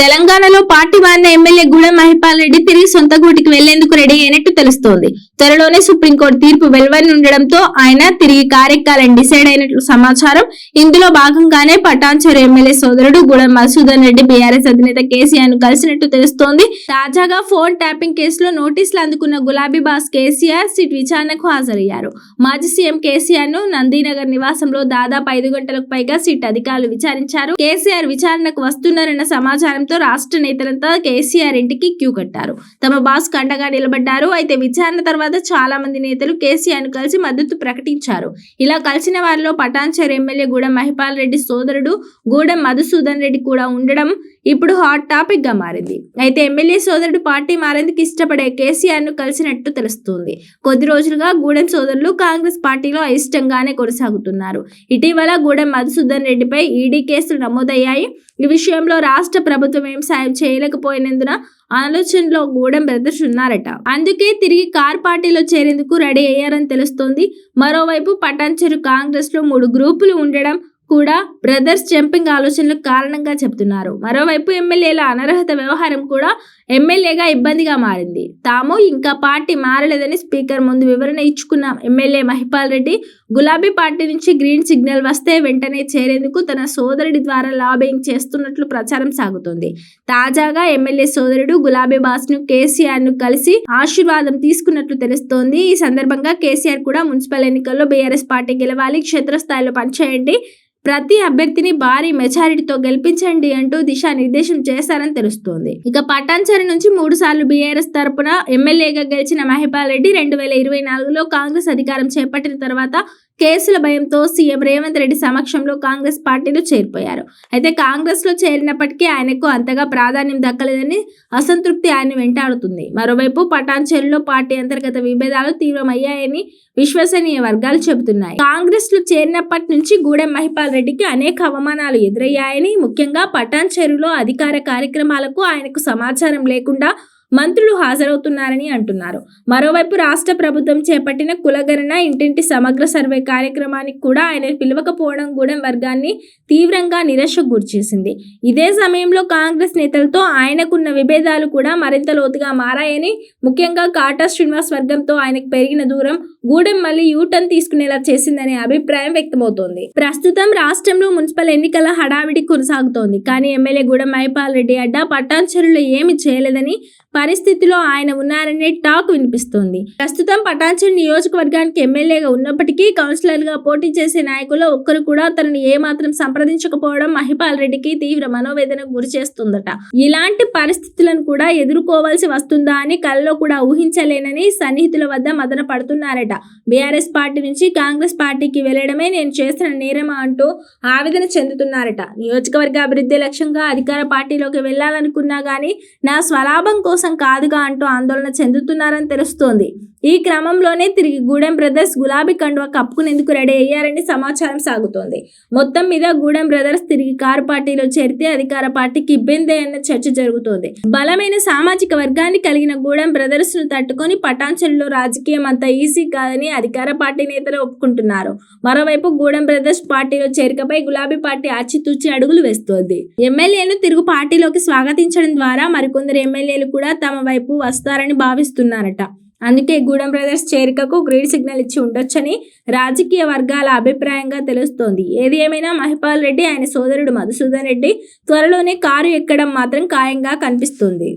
తెలంగాణలో పార్టీ మారిన ఎమ్మెల్యే గూడెం మహిపాల్ రెడ్డి తిరిగి సొంత గూటికి వెళ్ళేందుకు రెడీ అయినట్టు తెలుస్తోంది. త్వరలోనే సుప్రీంకోర్టు తీర్పు వెలువరి ఉండడంతో ఆయన తిరిగి కార్యకాలం డిసైడ్ అయినట్లు సమాచారం. ఇందులో భాగంగానే పటాన్చేరు ఎమ్మెల్యే సోదరుడు గూడెం మధుసూదన్ రెడ్డి బీఆర్ఎస్ అధినేత కేసీఆర్ను కలిసినట్టు తెలుస్తోంది. తాజాగా ఫోన్ ట్యాపింగ్ కేసులో నోటీసులు అందుకున్న గులాబీ బాస్ కేసీఆర్ సిట్ విచారణకు హాజరయ్యారు. మాజీ సీఎం కేసీఆర్ను నందీనగర్ నివాసంలో దాదాపు ఐదు గంటలకు పైగా సిట్ అధికారులు విచారించారు. కేసీఆర్ విచారణకు వస్తున్నారన్న సమాచారం సమాచారంతో రాష్ట్ర నేతలంతా కేసీఆర్ ఇంటికి క్యూ కట్టారు. తమ బాస్ కండగా నిలబడ్డారు. అయితే విచారణ తర్వాత చాలా మంది నేతలు కేసీఆర్ను కలిసి మద్దతు ప్రకటించారు. ఇలా కలిసిన వారిలో పటాన్చర్ ఎమ్మెల్యే గూడెం మహిపాల్ రెడ్డి సోదరుడు గూడెం మధుసూదన్ రెడ్డి కూడా ఉండడం ఇప్పుడు హాట్ టాపిక్గా మారింది. అయితే ఎమ్మెల్యే సోదరుడు పార్టీ మారేందుకు ఇష్టపడే కేసీఆర్ను కలిసినట్టు తెలుస్తుంది. కొద్ది రోజులుగా గూడెం సోదరులు కాంగ్రెస్ పార్టీలో అయిష్టంగానే కొనసాగుతున్నారు. ఇటీవల గూడెం మధుసూదన్ రెడ్డిపై ఈడీ కేసులు నమోదయ్యాయి. ఈ విషయంలో రాష్ట్ర ప్రభుత్వం ఏం సాయం చేయలేకపోయినందున ఆలోచనలో గూడెం బ్రదర్స్ ఉన్నారట. అందుకే తిరిగి కార్ పార్టీలో చేరేందుకు రెడీ అయ్యారని తెలుస్తోంది. మరోవైపు పటాన్చెరు కాంగ్రెస్లో మూడు గ్రూపులు ఉండడం కూడా బ్రదర్స్ జంపింగ్ ఆలోచనలకు కారణంగా చెప్తున్నారు మరోవైపు ఎమ్మెల్యేల అనర్హత వ్యవహారం కూడా ఎమ్మెల్యేగా ఇబ్బందిగా మారింది. తాము ఇంకా పార్టీ మారలేదని స్పీకర్ ముందు వివరణ ఇచ్చుకున్న ఎమ్మెల్యే మహిపాల్ రెడ్డి గులాబీ పార్టీ నుంచి గ్రీన్ సిగ్నల్ వస్తే వెంటనే చేరేందుకు తన సోదరుడి ద్వారా లాబింగ్ చేస్తున్నట్లు ప్రచారం సాగుతోంది. తాజాగా ఎమ్మెల్యే సోదరుడు గులాబీ బాస్ను కేసీఆర్ను కలిసి ఆశీర్వాదం తీసుకున్నట్లు తెలుస్తోంది. ఈ సందర్భంగా కేసీఆర్ కూడా మున్సిపల్ ఎన్నికల్లో బీఆర్ఎస్ పార్టీ గెలవాలి క్షేత్రస్థాయిలో పనిచేయండి ప్రతి అభ్యర్థిని భారీ మెజారిటీతో గెలిపించండి అంటూ దిశానిర్దేశం చేశారని తెలుస్తోంది. ఇక పటాన్చెరు నుంచి మూడు సార్లు బీఆర్ఎస్ తరపున ఎమ్మెల్యేగా గెలిచిన మహిపాల్ రెడ్డి రెండు వేల ఇరవై నాలుగులో కాంగ్రెస్ అధికారం చేపట్టిన తర్వాత కేసుల భయంతో సీఎం రేవంత్ రెడ్డి సమక్షంలో కాంగ్రెస్ పార్టీలో చేరిపోయారు. అయితే కాంగ్రెస్లో చేరినప్పటికీ ఆయనకు అంతగా ప్రాధాన్యం దక్కలేదని అసంతృప్తి ఆయన వెంటాడుతుంది. మరోవైపు పటాన్చెరులో పార్టీ అంతర్గత విభేదాలు తీవ్రమయ్యాయని విశ్వసనీయ వర్గాలు చెబుతున్నాయి. కాంగ్రెస్లో చేరినప్పటి నుంచి గూడెం మహిపాల్ రెడ్డికి అనేక అవమానాలు ఎదురయ్యాయని ముఖ్యంగా పటాన్చెరులో అధికార కార్యక్రమాలకు ఆయనకు సమాచారం లేకుండా మంత్రులు హాజరవుతున్నారని అంటున్నారు. మరోవైపు రాష్ట్ర ప్రభుత్వం చేపట్టిన కులగణన ఇంటింటి సమగ్ర సర్వే కార్యక్రమానికి కూడా ఆయన పిలవకపోవడం గూడెం వర్గాన్ని తీవ్రంగా నిరాశకు గురిచేసింది. ఇదే సమయంలో కాంగ్రెస్ నేతలతో ఆయనకున్న విభేదాలు కూడా మరింత లోతుగా మారాయని ముఖ్యంగా కాటా శ్రీనివాస్ వర్గంతో ఆయనకు పెరిగిన దూరం గూడెం మళ్ళీ యూటర్న్ తీసుకునేలా చేసిందనే అభిప్రాయం వ్యక్తమవుతోంది. ప్రస్తుతం రాష్ట్రంలో మున్సిపల్ ఎన్నికల హడావిడి కొనసాగుతోంది. కానీ ఎమ్మెల్యే గూడెం మైపాల్ రెడ్డి అడ్డా పట్టాంచరులు ఏమి చేయలేదని పరిస్థితిలో ఆయన ఉన్నారనే టాక్ వినిపిస్తోంది. ప్రస్తుతం పటాన్చెరు నియోజకవర్గానికి ఎమ్మెల్యేగా ఉన్నప్పటికీ కౌన్సిలర్గా పోటీ చేసే నాయకుల్లో ఒక్కరు కూడా తనను ఏమాత్రం సంప్రదించకపోవడం మహిపాల్ రెడ్డికి తీవ్ర మనోవేదనకు గురి చేస్తుందట. ఇలాంటి పరిస్థితులను కూడా ఎదుర్కోవాల్సి వస్తుందా అని కల్లో కూడా ఊహించలేనని సన్నిహితుల వద్ద మదన పడుతున్నారట బీఆర్ఎస్ పార్టీ నుంచి కాంగ్రెస్ పార్టీకి వెళ్ళడమే నేను చేసిన నేరమా అంటూ ఆవేదన చెందుతున్నారట. నియోజకవర్గ అభివృద్ధి లక్ష్యంగా అధికార పార్టీలోకి వెళ్ళాలనుకున్నా గానీ నా స్వలాభం కోసం కాదుగా అంటూ ఆందోళన చెందుతున్నారని తెలుస్తోంది. ఈ క్రమంలోనే తిరిగి గూడెం బ్రదర్స్ గులాబీ కండువా కప్పుకునేందుకు రెడీ అయ్యారని సమాచారం సాగుతోంది. మొత్తం మీద గూడెం బ్రదర్స్ తిరిగి కారు పార్టీలో చేరితే అధికార పార్టీకి ఇబ్బంది అన్న చర్చ జరుగుతోంది. బలమైన సామాజిక వర్గాన్ని కలిగిన గూడెం బ్రదర్స్ను తట్టుకొని పటాంచల్లో రాజకీయం అంత ఈజీ కాదని అధికార పార్టీ నేతలు ఒప్పుకుంటున్నారు. మరోవైపు గూడెం బ్రదర్స్ పార్టీలో చేరికపై గులాబీ పార్టీ ఆచితూచి అడుగులు వేస్తోంది. ఎమ్మెల్యేను తిరుగు పార్టీలోకి స్వాగతించడం ద్వారా మరికొందరు ఎమ్మెల్యేలు కూడా తమ వైపు వస్తారని భావిస్తున్నారట. అందుకే గూడెం బ్రదర్స్ చేరికకు గ్రీన్ సిగ్నల్ ఇచ్చి ఉండొచ్చని రాజకీయ వర్గాల అభిప్రాయంగా తెలుస్తోంది. ఏది ఏమైనా మహిపాల్ రెడ్డి ఆయన సోదరుడు మధుసూదన్ రెడ్డి త్వరలోనే కారు ఎక్కడం మాత్రం ఖాయంగా కనిపిస్తుంది.